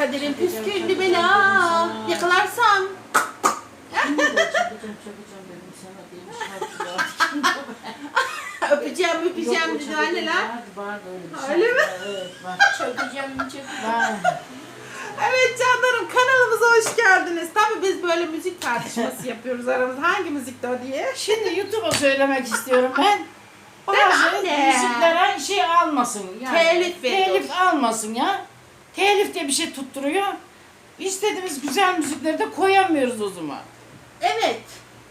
Kaderin püsküllü bela. Yakalarsam. Öpeceğim öpeceğim dedi anneler. öyle mi? çökeceğim. Var. Evet canlarım kanalımıza hoş geldiniz. Tabii biz böyle müzik tartışması yapıyoruz aramızda. Hangi müzikti o diye. Şimdi YouTube'a söylemek istiyorum ben. Bazı müziklere şey almasın. Yani. Telif. Telif almasın ya. Telif diye bir şey tutturuyor. İstediğimiz güzel müzikleri de koyamıyoruz o zaman. Evet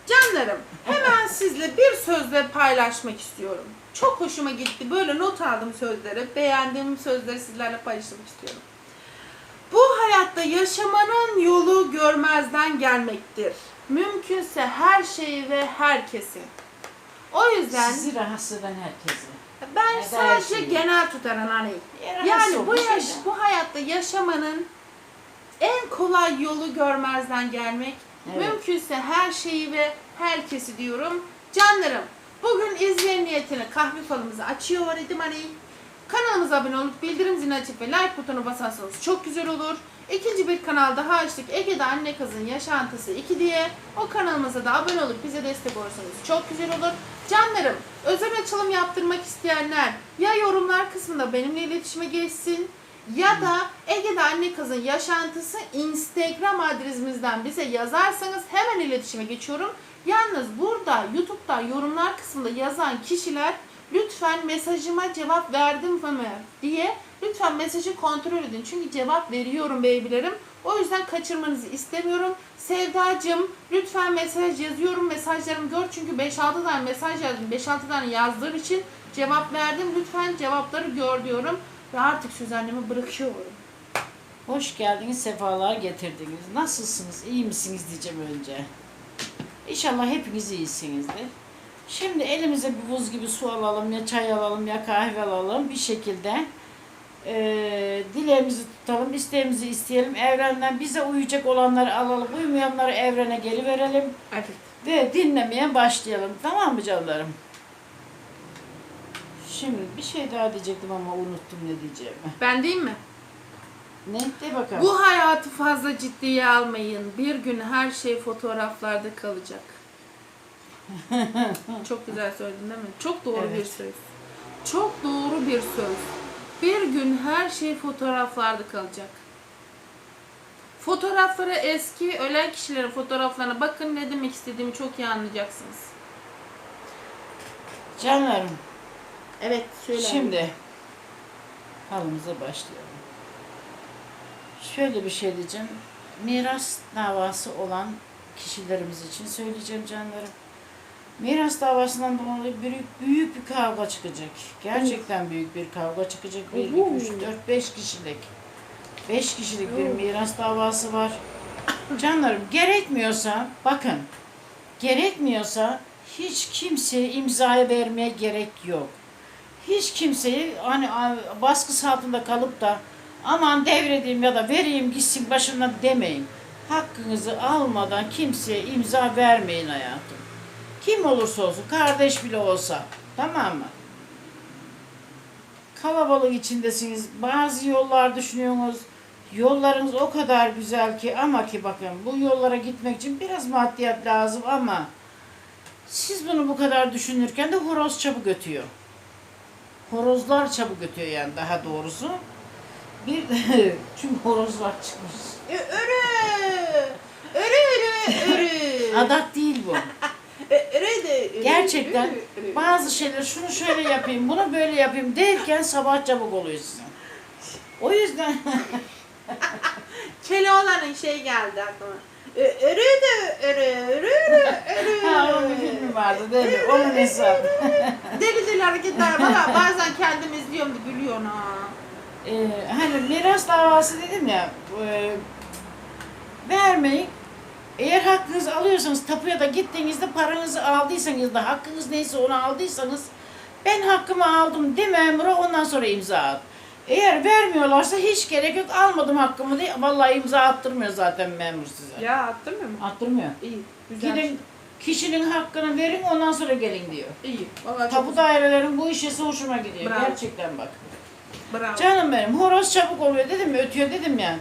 canlarım hemen sizle bir sözle paylaşmak istiyorum. Çok hoşuma gitti. Böyle not aldım sözleri. Beğendiğim sözleri sizlerle paylaşmak istiyorum. Bu hayatta yaşamanın yolu görmezden gelmektir. Mümkünse her şeyi ve herkesi. O yüzden Sizi rahatsız eden herkese. Ben Ya sadece genel tutarım hani. Yani bu yaş, şeyden. bu hayatta yaşamanın en kolay yolu görmezden gelmek. Evet. Mümkünse her şeyi ve herkesi diyorum. Canlarım, bugün izleyen niyetine kahve falımızı açıyor idim hani. Kanalımıza abone olup bildirim zilini açıp ve like butonu basarsanız çok güzel olur. İkinci bir kanal daha açtık. Ege'de Anne Kızın Yaşantısı 2 diye. O kanalımıza da abone olup bize destek olursanız çok güzel olur. Canlarım, özel açılım yaptırmak isteyenler ya yorumlar kısmında benimle iletişime geçsin ya da Ege'de Anne Kızın Yaşantısı Instagram adresimizden bize yazarsanız hemen iletişime geçiyorum. Yalnız burada YouTube'da yorumlar kısmında yazan kişiler lütfen mesajıma cevap verdim mi diye lütfen mesajı kontrol edin. Çünkü cevap veriyorum beybilerim. O yüzden kaçırmanızı istemiyorum. Sevdacığım lütfen mesaj yazıyorum. Mesajlarımı gör çünkü 5-6 tane mesaj yazdım. 5-6 tane yazdığım için cevap verdim. Lütfen cevapları gör diyorum. Ve artık söz annemi bırakıyorum. Hoş geldiniz, sefalar getirdiniz. Nasılsınız, iyi misiniz diyeceğim önce. İnşallah hepiniz iyisinizdir. Şimdi elimize bir buz gibi su alalım, ya çay alalım, ya kahve alalım. Bir şekilde eee dileğimizi tutalım, isteğimizi isteyelim. Evrenden bize uyacak olanları alalım, uymayanları evrene geri verelim. Evet. Ve dinlemeye başlayalım. Tamam mı canlarım? Şimdi bir şey daha diyecektim ama unuttum ne diyeceğimi. Ben değil mi? Ne? De bakalım. Bu hayatı fazla ciddiye almayın. Bir gün her şey fotoğraflarda kalacak. Çok güzel söyledin değil mi? Çok doğru Evet. bir söz. Çok doğru bir söz. Bir gün her şey fotoğraflarda kalacak. Fotoğraflara eski ölen kişilerin fotoğraflarına bakın ne demek istediğimi çok iyi anlayacaksınız. Canlarım, Evet söyle. şimdi halımıza başlayalım. Şöyle bir şey diyeceğim. Miras davası olan kişilerimiz için söyleyeceğim canlarım. Miras davasından dolayı büyük, büyük bir kavga çıkacak. Gerçekten büyük bir kavga çıkacak. 1, 2, Uhu. 3, 4, 5 kişilik. 5 kişilik bir miras davası var. Canlarım gerekmiyorsa bakın gerekmiyorsa hiç kimseye imzaya vermeye gerek yok. Hiç kimseyi hani baskısı altında kalıp da aman devredeyim ya da vereyim gitsin başımdan demeyin. Hakkınızı almadan kimseye imza vermeyin hayatım. Kim olursa olsun, kardeş bile olsa. Tamam mı? Kalabalık içindesiniz. Bazı yollar düşünüyorsunuz. Yollarınız o kadar güzel ki ama ki bakın bu yollara gitmek için biraz maddiyat lazım ama siz bunu bu kadar düşünürken de horoz çabuk ötüyor. Horozlar çabuk ötüyor yani daha doğrusu. Bir çünkü horozlar çıkmış. Ö- Örü! Örü örü örü. Adak değil bu. De örü, Gerçekten bazı şeyler şunu şöyle yapayım, bunu böyle yapayım derken sabah çabuk oluyor sizin. O yüzden Keloğlan'ın şey geldi aklıma. Ö- Örü de örü örü örü ha, onun bir filmi vardı değil mi? Onun hesabı. Deli deli hareketler valla bazen kendim izliyorum da gülüyorum ha. Ee, hani miras davası dedim ya e, vermeyin. Hakkınızı alıyorsanız tapuya da gittiğinizde paranızı aldıysanız da hakkınız neyse onu aldıysanız ben hakkımı aldım de memura ondan sonra imza at. Eğer vermiyorlarsa hiç gerek yok almadım hakkımı diye vallahi imza attırmıyor zaten memur size. Ya attırmıyor mu? Attırmıyor. İyi. Güzel. Gidin kişinin hakkını verin ondan sonra gelin diyor. İyi. Valla çok Tapu dairelerin bu işesi hoşuma gidiyor. Bravo. Gerçekten bak. bravo. Canım benim horoz çabuk oluyor dedim ötüyor dedim ya.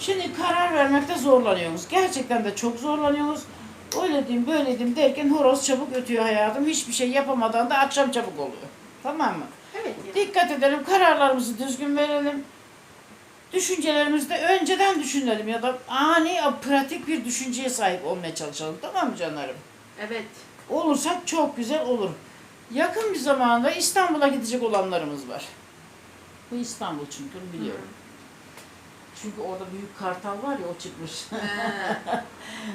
Şimdi karar vermekte zorlanıyoruz. Gerçekten de çok zorlanıyoruz. Öyle diyeyim böyle diyeyim derken horoz çabuk ötüyor hayatım. Hiçbir şey yapamadan da akşam çabuk oluyor. Tamam mı? Evet. Dikkat edelim, kararlarımızı düzgün verelim. Düşüncelerimizi de önceden düşünelim ya da ani, pratik bir düşünceye sahip olmaya çalışalım. Tamam mı canlarım? Evet. Olursak çok güzel olur. Yakın bir zamanda İstanbul'a gidecek olanlarımız var. Bu İstanbul çünkü biliyorum. Çünkü orada büyük kartal var ya o çıkmış.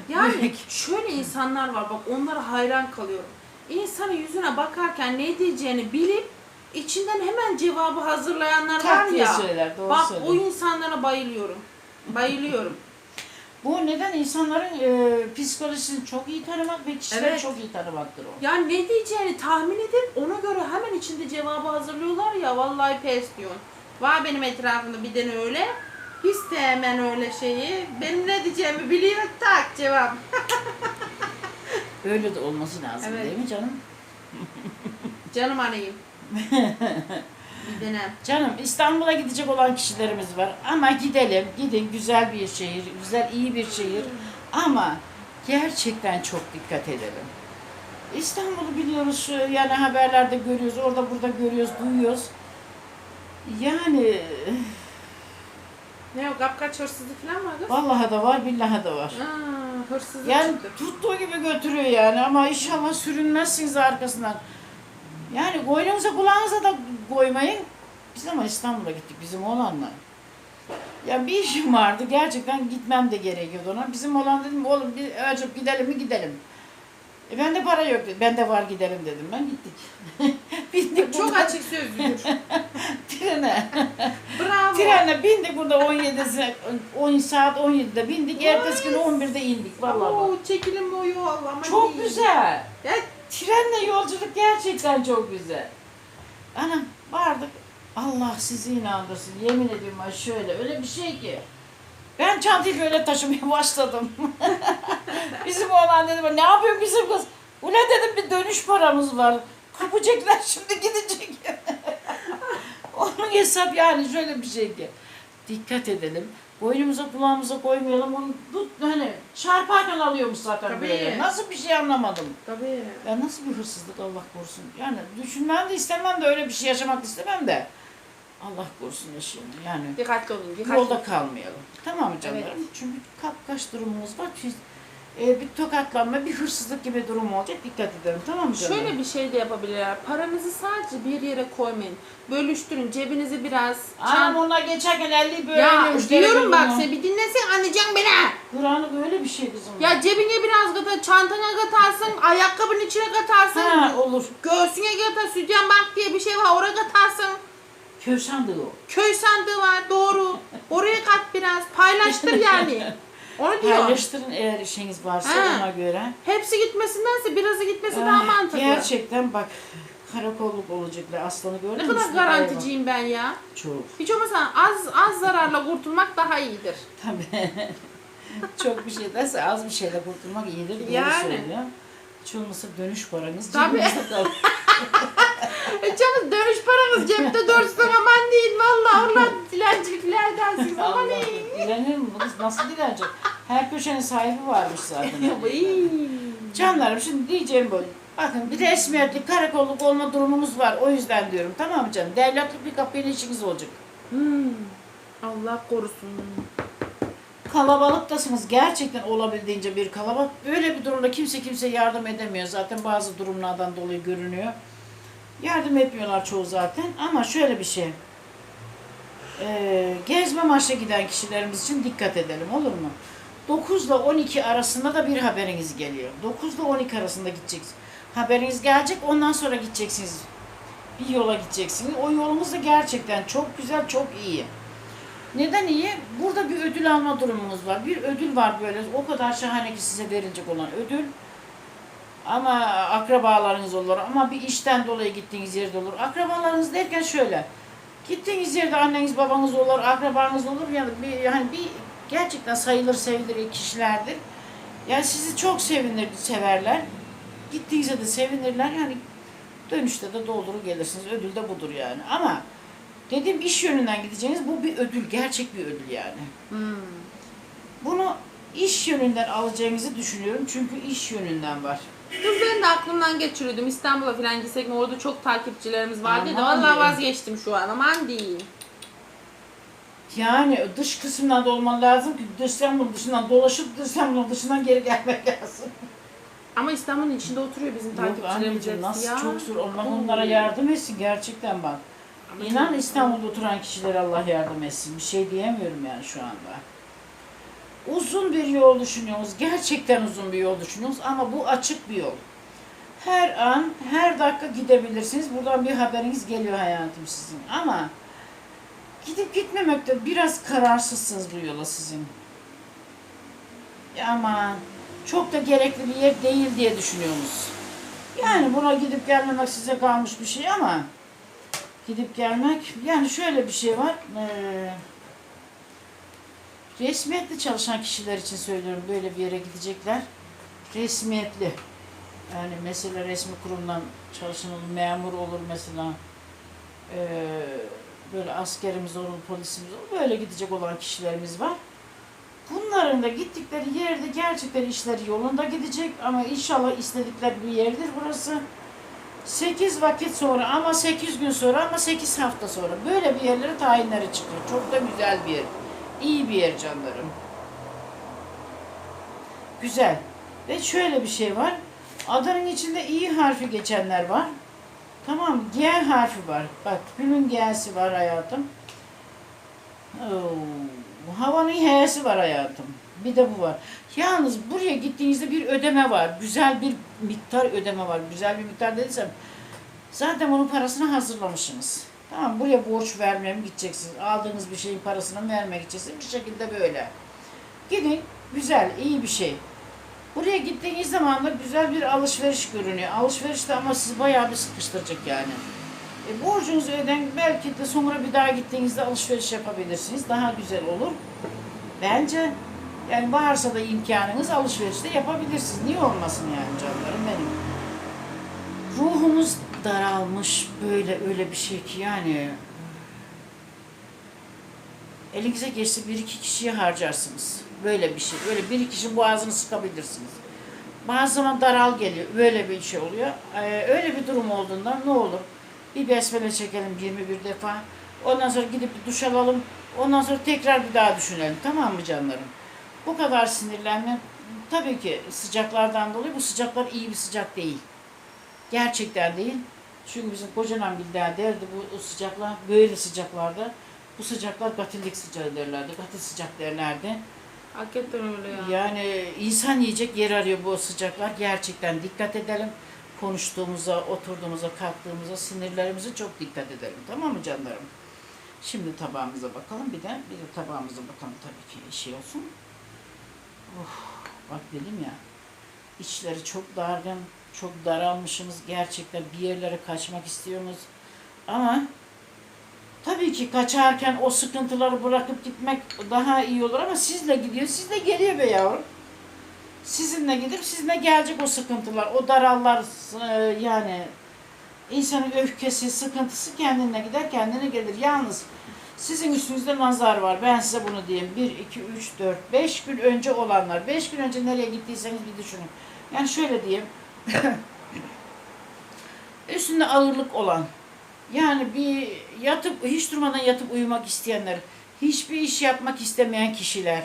Yani şöyle insanlar var bak onlara hayran kalıyorum. İnsanın yüzüne bakarken ne diyeceğini bilip içinden hemen cevabı hazırlayanlar var ya. söyler, doğru Bak söylüyor. o insanlara bayılıyorum. Bayılıyorum. Bu neden insanların e, psikolojisini çok iyi tanımak ve kişileri Evet. çok iyi tanımaktır o. Yani ne diyeceğini tahmin edip ona göre hemen içinde cevabı hazırlıyorlar ya vallahi pes diyorsun. Var benim etrafımda bir tane öyle. Hiç de hemen öyle şeyi. Benim ne diyeceğimi biliyor tak cevap. Öyle de olması lazım Evet. değil mi canım? Canım anayım. bir dönem. Canım İstanbul'a gidecek olan kişilerimiz var ama gidelim, gidin güzel bir şehir, güzel iyi bir şehir ama gerçekten çok dikkat edelim. İstanbul'u biliyoruz, şu- yani haberlerde görüyoruz, orada burada görüyoruz, duyuyoruz. Yani Ne o kapkaç hırsızlık falan var kız? vallahi da var, billahi da var. Aa, hırsızlık Yani çıktı. tuttuğu gibi götürüyor yani ama inşallah sürünmezsiniz arkasından. Yani koynunuza kulağınıza da koymayın. Biz ama İstanbul'a gittik bizim oğlanla. Ya bir işim vardı gerçekten gitmem de gerekiyordu ona. Bizim oğlan dedim oğlum bir acıp gidelim mi gidelim. E bende para yok dedi. Bende var gidelim dedim ben gittik. bindik Çok buradan açık sözlüdür. trene. Bravo. Trene bindik burada 17'si 10 saat 17'de bindik. Ertesi gün 11'de indik vallahi. bak. Oo, çekilim yol ama Çok güzel. Ya, Trenle yolculuk gerçekten çok güzel. Anam vardık. Allah sizi inandırsın. Yemin ediyorum ha şöyle öyle bir şey ki. Ben çantayı böyle taşımaya başladım. bizim oğlan dedi ne yapıyor bizim kız? Bu ne dedim bir dönüş paramız var. Kapacaklar şimdi gidecek. Onun hesap yani şöyle bir şey ki. Dikkat edelim. Boynumuza kulağımıza koymayalım. Onu tut hani çarparken alıyormuş zaten Tabii. böyle. Nasıl bir şey anlamadım. Tabii. Ya nasıl bir hırsızlık Allah korusun. Yani düşünmem de istemem de öyle bir şey yaşamak istemem de. Allah korusun yaşayalım. Yani Dikkatli olun. Dikkatli yolda kalmayalım. Tamam mı canlarım? Evet. Çünkü kapkaç durumumuz var. Biz, e, bir tokatlanma, bir hırsızlık gibi durum olacak. Dikkat edelim. Tamam mı canım? Şöyle bir şey de yapabilirler. Paranızı sadece bir yere koymayın. Bölüştürün. Cebinizi biraz Anam onlar geçerken 50 böyle Ya diyorum bak sen bir dinlesin anlayacaksın beni. Kur'an'ı böyle bir şey kızım. Ya cebine biraz katar, çantana katarsın, ayakkabının içine katarsın, ha, olur. göğsüne katar, sütyen bank diye bir şey var oraya katarsın. Köy sandığı o. Köy sandığı var doğru. Oraya kat biraz, paylaştır yani. Onu diyor. Paylaştırın eğer işiniz varsa Ha. ona göre. Hepsi gitmesindense birazı gitmesi daha Ah, mantıklı. Gerçekten bak karakolluk olacaklar. Aslanı gördün Ne mü? kadar ayva. garanticiyim ben ya. Çok. Hiç olmazsa az az zararla kurtulmak daha iyidir. Tabii. Çok bir şey derse az bir şeyle kurtulmak iyidir. Doğru Yani. söylüyor. Hiç olmazsa dönüş paranız Tabii. cebinizde kalır. E canım dönüş paramız cepte dursun aman deyin valla onlar dilenciliklerdensiz aman Allah deyin. dilenir mi? Bu kız nasıl dilenecek? Her köşenin sahibi varmış zaten. Canlarım şimdi diyeceğim bu. Bakın bir resmiyetli karakolluk olma durumumuz var. O yüzden diyorum. Tamam mı canım? Devletlik bir kapıyla işiniz olacak. Hmm. Allah korusun. Kalabalıktasınız. Gerçekten olabildiğince bir kalabalık. Öyle bir durumda kimse kimse yardım edemiyor. Zaten bazı durumlardan dolayı görünüyor. Yardım etmiyorlar çoğu zaten. Ama şöyle bir şey. Ee, gezme maçla giden kişilerimiz için dikkat edelim olur mu? 9 ile 12 arasında da bir haberiniz geliyor. 9 ile 12 arasında gideceksiniz. Haberiniz gelecek ondan sonra gideceksiniz. Bir yola gideceksiniz. O yolumuz da gerçekten çok güzel, çok iyi. Neden iyi? Burada bir ödül alma durumumuz var. Bir ödül var böyle. O kadar şahane ki size verilecek olan ödül. Ama akrabalarınız olur. Ama bir işten dolayı gittiğiniz yerde olur. Akrabalarınız derken şöyle. Gittiğiniz yerde anneniz babanız olur, akrabanız olur. Yani bir, yani bir gerçekten sayılır sevilir kişilerdir. Yani sizi çok sevinir, severler. Gittiğinizde de sevinirler. Yani dönüşte de doldurur gelirsiniz. Ödül de budur yani. Ama Dedim iş yönünden gideceğiniz bu bir ödül, gerçek bir ödül yani. Hmm. Bunu iş yönünden alacağınızı düşünüyorum. Çünkü iş yönünden var. Kız ben de aklımdan geçiriyordum İstanbul'a falan gitsek mi orada çok takipçilerimiz vardı da Aman vallahi diyeyim. vazgeçtim şu an aman diyeyim. Yani dış kısmından da olman lazım ki dış İstanbul dışından dolaşıp İstanbul'un dışından geri gelmek lazım. Ama İstanbul'un içinde oturuyor bizim Yok takipçilerimiz anneciğim hepsi nasıl ya. çok zor. Allah onlara yardım etsin gerçekten bak. İnan İstanbul'da oturan kişilere Allah yardım etsin. Bir şey diyemiyorum yani şu anda. Uzun bir yol düşünüyoruz. Gerçekten uzun bir yol düşünüyoruz ama bu açık bir yol. Her an, her dakika gidebilirsiniz. Buradan bir haberiniz geliyor hayatım sizin. Ama gidip gitmemekte biraz kararsızsınız bu yola sizin. Ama çok da gerekli bir yer değil diye düşünüyorsunuz. Yani buna gidip gelmemek size kalmış bir şey ama gidip gelmek yani şöyle bir şey var. Ee, resmiyetli çalışan kişiler için söylüyorum böyle bir yere gidecekler. Resmiyetli. Yani mesela resmi kurumdan çalışan olur, memur olur mesela. Ee, böyle askerimiz olur, polisimiz olur. Böyle gidecek olan kişilerimiz var. Bunların da gittikleri yerde gerçekten işleri yolunda gidecek ama inşallah istedikleri bir yerdir burası. 8 vakit sonra ama 8 gün sonra ama 8 hafta sonra böyle bir yerlere tayinleri çıkıyor. Çok da güzel bir yer. İyi bir yer canlarım. Güzel. Ve şöyle bir şey var. Adının içinde i harfi geçenler var. Tamam? G harfi var. Bak günün G'si var hayatım. Oo, havanın H'si var hayatım. Bir de bu var. Yalnız buraya gittiğinizde bir ödeme var. Güzel bir miktar ödeme var. Güzel bir miktar dediysem zaten onun parasını hazırlamışsınız. Tamam buraya borç vermeye mi gideceksiniz? Aldığınız bir şeyin parasını mı vermek gideceksiniz? Bir şekilde böyle. Gidin. Güzel, iyi bir şey. Buraya gittiğiniz zaman da güzel bir alışveriş görünüyor. Alışveriş de ama sizi bayağı bir sıkıştıracak yani. E, borcunuzu öden belki de sonra bir daha gittiğinizde alışveriş yapabilirsiniz. Daha güzel olur. Bence yani varsa da imkanınız alışveriş de yapabilirsiniz. Niye olmasın yani canlarım benim. Ruhumuz daralmış böyle öyle bir şey ki yani elinize geçse bir iki kişiye harcarsınız. Böyle bir şey. Böyle bir kişi boğazını sıkabilirsiniz. Bazı zaman daral geliyor. Böyle bir şey oluyor. Ee, öyle bir durum olduğunda ne olur? Bir besmele çekelim 21 defa. Ondan sonra gidip bir duş alalım. Ondan sonra tekrar bir daha düşünelim. Tamam mı canlarım? Bu kadar sinirlenme tabii ki sıcaklardan dolayı bu sıcaklar iyi bir sıcak değil. Gerçekten değil. Çünkü bizim kocaman bir derdi bu sıcaklar böyle sıcaklarda bu sıcaklar katillik sıcağı derlerdi. Katil sıcak derlerdi. Hakikaten öyle ya. Yani insan yiyecek yer arıyor bu sıcaklar. Gerçekten dikkat edelim. Konuştuğumuza, oturduğumuza, kalktığımıza, sinirlerimize çok dikkat edelim. Tamam mı canlarım? Şimdi tabağımıza bakalım. Bir de bir de tabağımıza bakalım tabii ki şey olsun. Of, bak dedim ya. içleri çok dargın, çok daralmışsınız. Gerçekten bir yerlere kaçmak istiyorsunuz. Ama Tabii ki kaçarken o sıkıntıları bırakıp gitmek daha iyi olur ama sizle gidiyor, sizle geliyor be yavrum. Sizinle gidip sizinle gelecek o sıkıntılar, o darallar e, yani insanın öfkesi, sıkıntısı kendine gider, kendine gelir. Yalnız sizin üstünüzde nazar var. Ben size bunu diyeyim. 1, 2, 3, 4, 5 gün önce olanlar. 5 gün önce nereye gittiyseniz bir düşünün. Yani şöyle diyeyim. üstünde ağırlık olan, yani bir yatıp hiç durmadan yatıp uyumak isteyenler, hiçbir iş yapmak istemeyen kişiler,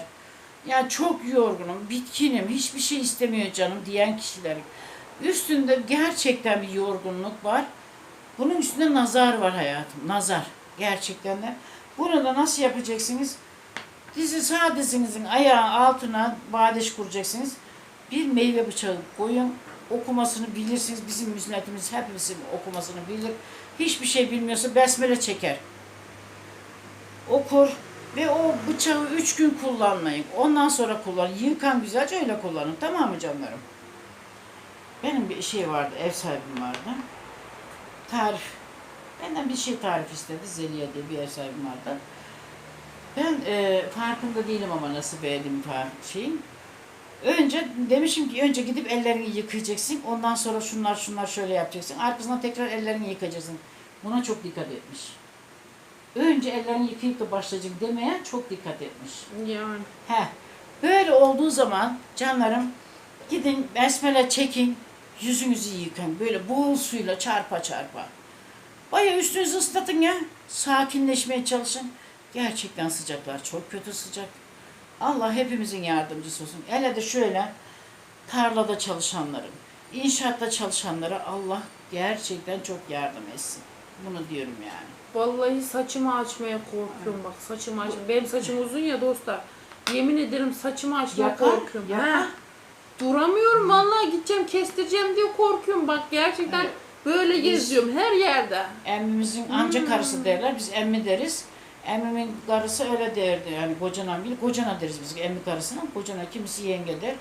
yani çok yorgunum, bitkinim, hiçbir şey istemiyor canım diyen kişiler. Üstünde gerçekten bir yorgunluk var. Bunun üstünde nazar var hayatım, nazar. Gerçekten de. Bunu da nasıl yapacaksınız? Dizi sağ dizinizin ayağı altına badeş kuracaksınız. Bir meyve bıçağı koyun. Okumasını bilirsiniz. Bizim müsnetimiz hepimizin okumasını bilir. Hiçbir şey bilmiyorsa besmele çeker. Okur ve o bıçağı üç gün kullanmayın. Ondan sonra kullanın. Yıkan güzelce öyle kullanın. Tamam mı canlarım? Benim bir şey vardı, ev sahibim vardı. Tarif. Benden bir şey tarif istedi. Zeliha diye bir ev sahibim vardı. Ben e, farkında değilim ama nasıl beğendiğim tarif şeyin. Önce demişim ki önce gidip ellerini yıkayacaksın. Ondan sonra şunlar şunlar şöyle yapacaksın. Arkasından tekrar ellerini yıkayacaksın. Buna çok dikkat etmiş. Önce ellerini yıkayıp da başlayacaksın demeye çok dikkat etmiş. Yani. He. Böyle olduğu zaman canlarım gidin besmele çekin, yüzünüzü yıkayın. Böyle bol suyla çarpa çarpa. Baya üstünüzü ıslatın ya. Sakinleşmeye çalışın. Gerçekten sıcaklar çok kötü sıcak. Allah hepimizin yardımcısı olsun. Hele de şöyle tarlada çalışanların, inşaatta çalışanlara Allah gerçekten çok yardım etsin. Bunu diyorum yani. Vallahi saçımı açmaya korkuyorum bak saçımı aç. Benim saçım uzun ya dostlar. Yemin ederim saçımı açmaya Yakar, korkuyorum. yakar. Ha. Duramıyorum vallahi gideceğim kestireceğim diye korkuyorum. Bak gerçekten Evet. Böyle geziyorum her yerde. Emmimizin amca karısı derler, biz emmi deriz. Emmimin karısı öyle derdi yani kocana bil, kocana deriz biz emmi karısına, kocana kimisi yenge der.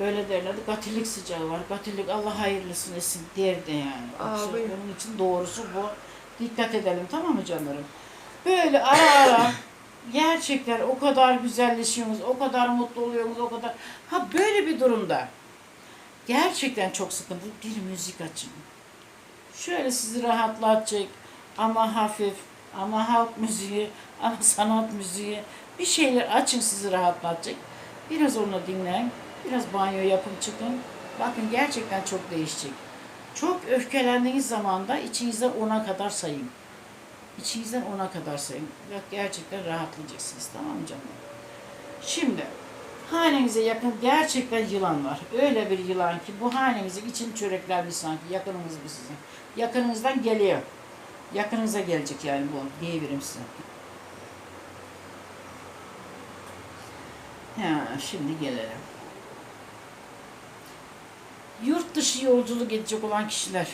Öyle derlerdi, katillik sıcağı var, katillik Allah hayırlısını etsin derdi yani. Abi. Onun için doğrusu bu. Dikkat edelim tamam mı canlarım? Böyle ara ara gerçekten o kadar güzelleşiyorsunuz, o kadar mutlu oluyorsunuz, o kadar... Ha böyle bir durumda gerçekten çok sıkıntı. Bir müzik açın. Şöyle sizi rahatlatacak ama hafif ama halk müziği ama sanat müziği bir şeyler açın sizi rahatlatacak. Biraz onu dinleyin. Biraz banyo yapın çıkın. Bakın gerçekten çok değişecek. Çok öfkelendiğiniz zaman da içinizden ona kadar sayın. İçinizden ona kadar sayın. Bak gerçekten rahatlayacaksınız tamam mı canım? Şimdi hanenize yakın gerçekten yılan var. Öyle bir yılan ki bu hanenizin için çöreklenmiş sanki yakınınız bu sizin. Yakınınızdan geliyor. Yakınıza gelecek yani bu diyebilirim size. Ha, şimdi gelelim. Yurt dışı yolculuk edecek olan kişiler.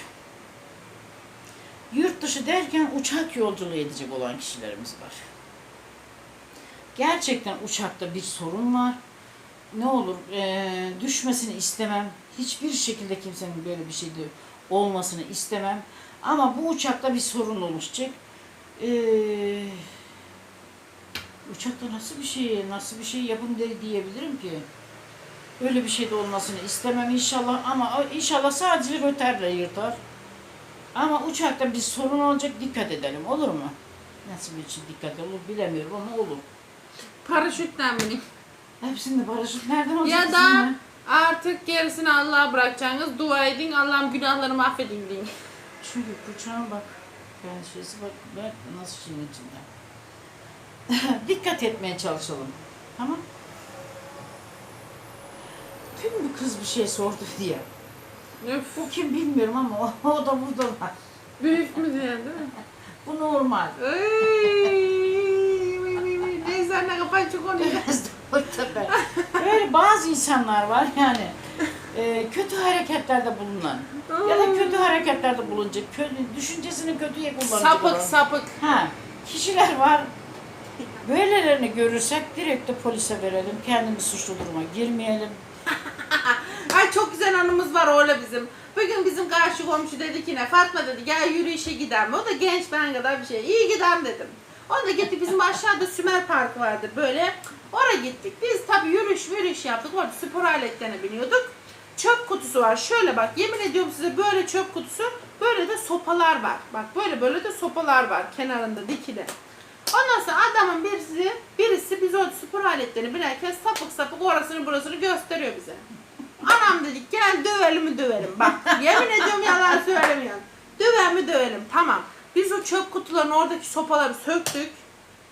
Yurt dışı derken uçak yolculuğu edecek olan kişilerimiz var. Gerçekten uçakta bir sorun var. Ne olur eee, düşmesini istemem. Hiçbir şekilde kimsenin böyle bir şeyde olmasını istemem. Ama bu uçakta bir sorun oluşacak. Eee uçakta nasıl bir şey, nasıl bir şey yapın de diyebilirim ki. Öyle bir şey de olmasını istemem inşallah ama inşallah sadece röterle yırtar. Ama uçakta bir sorun olacak dikkat edelim olur mu? Nasıl bir şey dikkat olur bilemiyorum ama olur. Paraşütten benim. Hepsinde paraşüt nereden olacak Ya da artık gerisini Allah'a bırakacaksınız. Dua edin Allah'ım günahlarımı affedin deyin. Çünkü bıçağın bak. Ben şeysi bak, bak nasıl şeyin içinde. Dikkat etmeye çalışalım. Tamam. Dün bir kız bir şey sordu diye. Öf. Bu kim bilmiyorum ama o, o da burada var. Büyük mü diye değil mi? Bu normal. Ay, Neyse anne kafayı çok onu. Biraz da orada ben. Böyle bazı insanlar var yani e, kötü hareketlerde bulunan ya da kötü hareketlerde bulunacak, kötü, düşüncesini kötüye kullanacak Sapık olan. sapık. Ha, kişiler var. Böylelerini görürsek direkt de polise verelim. Kendimiz suçlu duruma girmeyelim. Ay çok güzel anımız var öyle bizim. Bugün bizim karşı komşu dedi ki ne Fatma dedi gel yürüyüşe gidelim. O da genç ben kadar bir şey. İyi gidelim dedim. O da gitti bizim aşağıda Sümer Parkı vardır böyle. Oraya gittik. Biz tabii yürüyüş yürüyüş yaptık. Orada spor aletlerine biniyorduk. Çöp kutusu var. Şöyle bak yemin ediyorum size böyle çöp kutusu. Böyle de sopalar var. Bak böyle böyle de sopalar var kenarında dikili. Ondan sonra adamın birisi, birisi biz o spor aletlerini binerken sapık sapık orasını burasını gösteriyor bize. Anam dedik gel dövelim mi dövelim. Bak yemin ediyorum yalan söylemiyorum. Döver mi dövelim tamam. Biz o çöp kutularının oradaki sopaları söktük.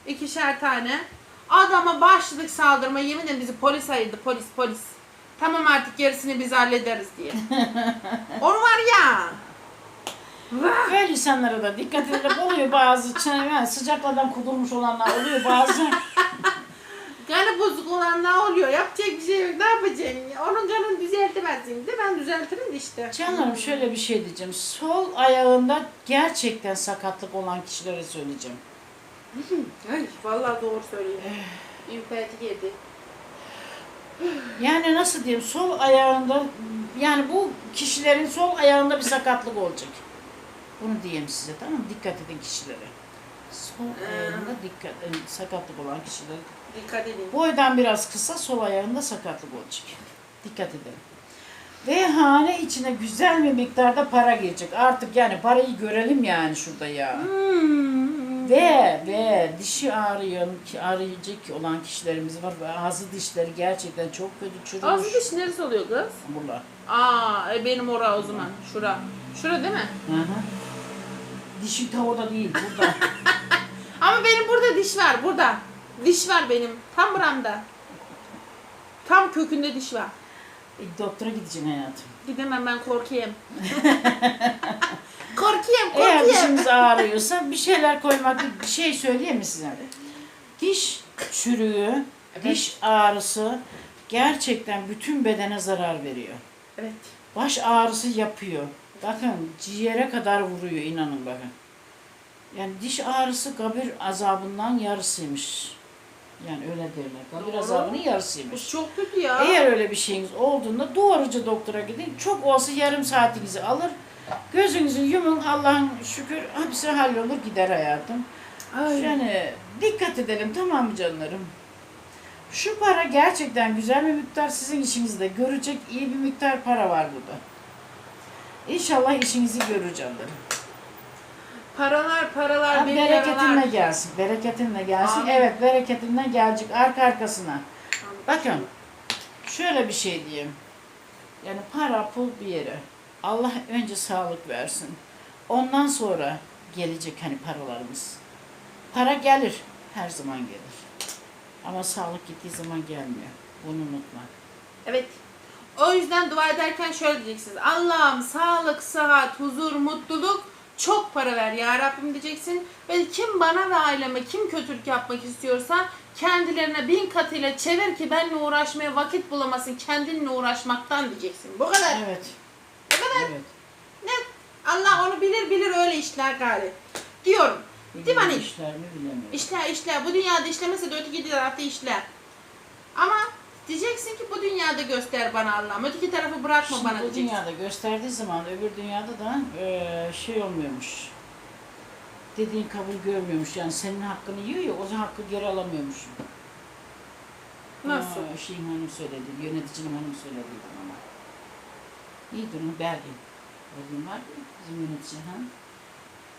ikişer tane. Adama başladık saldırma. Yemin ederim bizi polis ayırdı polis polis. Tamam artık gerisini biz hallederiz diye. Onu var ya. Vah! Böyle insanlara da dikkat edelim. Oluyor bazı yani sıcakladan kudurmuş olanlar oluyor bazı. Kanı bozuk olan ne oluyor? Yapacak bir şey yok. Ne yapacaksın? ya? Onun kanını düzeltemezsin de ben düzeltirim de işte. Canlarım şöyle bir şey diyeceğim. Sol ayağında gerçekten sakatlık olan kişilere söyleyeceğim. Ay vallahi doğru söylüyorsun. İmpati yedi. Yani nasıl diyeyim sol ayağında yani bu kişilerin sol ayağında bir sakatlık olacak. Bunu diyeyim size tamam mı? Dikkat edin kişilere. Sol Ee. ayağında dikkat e, sakatlık olan kişiler. Dikkat edin. Boydan biraz kısa sol ayağında sakatlık olacak. Dikkat edelim. Ve hane içine güzel bir miktarda para girecek. Artık yani parayı görelim yani şurada ya. Hmm. Ve ve dişi ağrıyor, ki ağrıyacak olan kişilerimiz var. Ve Ağzı dişleri gerçekten çok kötü çürümüş. Ağzı diş neresi oluyor kız? Burada. Aa e, benim ora o zaman. Şura. Şura değil mi? Hı hı. Dişi ta orada değil, burada. Ama benim burada diş var. Burada. Diş var benim. Tam buramda. Tam kökünde diş var. E, doktora gideceksin hayatım. Gidemem ben korkayım. korkayım, Eğer korkayım. dişiniz ağrıyorsa bir şeyler koymak, bir şey söyleyeyim mi size? Diş çürüğü, diş ağrısı gerçekten bütün bedene zarar veriyor. Evet. Baş ağrısı yapıyor. Bakın ciğere kadar vuruyor inanın bakın. Yani diş ağrısı kabir azabından yarısıymış. Yani öyle derler. Kabir Doğru. azabının Bu yarısıymış. çok kötü ya. Eğer öyle bir şeyiniz olduğunda doğruca doktora gidin. Çok olsa yarım saatinizi alır. Gözünüzü yumun Allah'ın şükür hepsi hallolur gider hayatım. Ay. Yani dikkat edelim tamam mı canlarım? Şu para gerçekten güzel bir miktar sizin işinizde görecek iyi bir miktar para var burada. İnşallah işinizi görür canlarım. Paralar paralar Ha, beni bereketinle gelsin, bereketinle gelsin. Amin. Evet, bereketinle gelecek arka arkasına. Bakın, şöyle bir şey diyeyim. Yani para, pul bir yere. Allah önce sağlık versin. Ondan sonra gelecek hani paralarımız. Para gelir, her zaman gelir. Ama sağlık gittiği zaman gelmiyor. Bunu unutma. Evet. O yüzden dua ederken şöyle diyeceksiniz. Allah'ım sağlık, sıhhat, huzur, mutluluk, çok para ver ya Rabbim diyeceksin. Ve kim bana ve aileme kim kötülük yapmak istiyorsa kendilerine bin katıyla çevir ki benimle uğraşmaya vakit bulamasın. Kendinle uğraşmaktan diyeceksin. Bu kadar. Evet. Kadar. Evet. Net. Allah onu bilir bilir öyle işler gari. Diyorum. Değil mi hani? İşler mi bilemiyorum. İşler işler. Bu dünyada işlemese de öteki tarafta işler. Ama diyeceksin ki bu dünyada göster bana Allah'ım. Öteki tarafı bırakma Şimdi bana bu diyeceksin. dünyada gösterdiği zaman öbür dünyada da eee, şey olmuyormuş. Dediğin kabul görmüyormuş. Yani senin hakkını yiyor ya o zaman hakkı geri alamıyormuş. Nasıl? Aa, şeyin hanım söyledi, yöneticinin hanım söyledi bana. İyi durun Bergin. Bergin var ya bizim yönetici ha.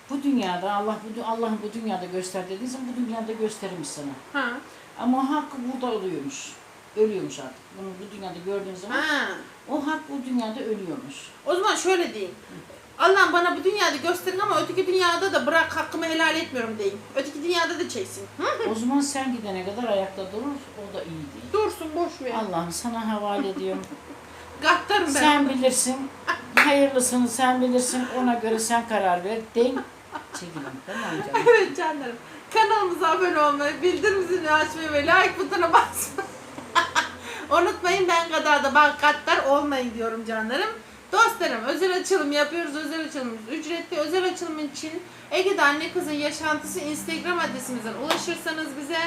Bu dünyada Allah bu Allah'ın bu dünyada göster dediği zaman bu dünyada göstermiş sana. Ha. Ama hakkı burada oluyormuş. Ölüyormuş artık. Bunu bu dünyada gördüğün zaman Ha. o hak bu dünyada ölüyormuş. O zaman şöyle diyeyim. Allah'ım bana bu dünyada gösterin ama öteki dünyada da bırak hakkımı helal etmiyorum deyin. Öteki dünyada da çeksin. O zaman sen gidene kadar ayakta durur, o da iyi değil. Dursun boş ver. Allah'ım sana havale ediyorum. Gahtarım ben. sen bilirsin, hayırlısını sen bilirsin, ona göre sen karar ver. Denk çekilin, tamam canım? Evet canlarım. Kanalımıza abone olmayı, bildirim zilini açmayı ve like butonuna basmayı. Unutmayın ben kadar da bak katlar olmayın diyorum canlarım. Dostlarım özel açılım yapıyoruz. Özel açılımımız ücretli. Özel açılım için Ege'de anne kızın yaşantısı Instagram adresimizden ulaşırsanız bize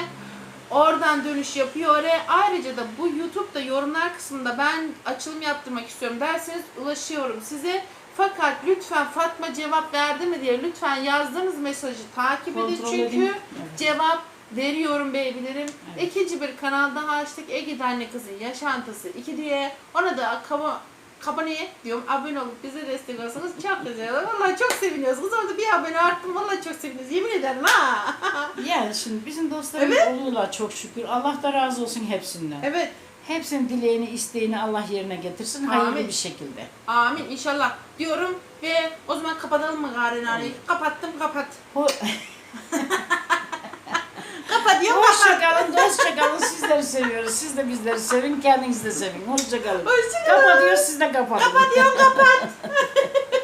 oradan dönüş yapıyor oraya. Ayrıca da bu YouTube'da yorumlar kısmında ben açılım yaptırmak istiyorum derseniz ulaşıyorum size. Fakat lütfen Fatma cevap verdi mi diye lütfen yazdığınız mesajı takip edin Kontrol çünkü edin. Evet. cevap veriyorum beybilerim. Evet. İkinci bir kanal daha açtık. Ege Anne Kızın Yaşantısı 2 diye. Ona da kaba, abone diyorum. Abone olup bize destek olsanız çok güzel olur. Vallahi çok seviniyoruz. Kız orada bir abone arttım. Vallahi çok seviniyoruz. Yemin ederim ha. Yani şimdi bizim dostlarımız oluyorlar çok şükür. Allah da razı olsun hepsinden. evet. Hepsinin dileğini, isteğini Allah yerine getirsin hayırlı Amin. bir şekilde. Amin inşallah diyorum. Ve o zaman kapatalım mı Garen? Kapattım kapat. Kapatıyorum Hoşça kapat. kalın, dostça kalın. Sizleri seviyoruz. Siz de bizleri sevin, kendinizi de sevin. Hoşça kalın. Hoşça kalın. Kapatıyoruz, siz de kapatın. Kapatıyorum kapat.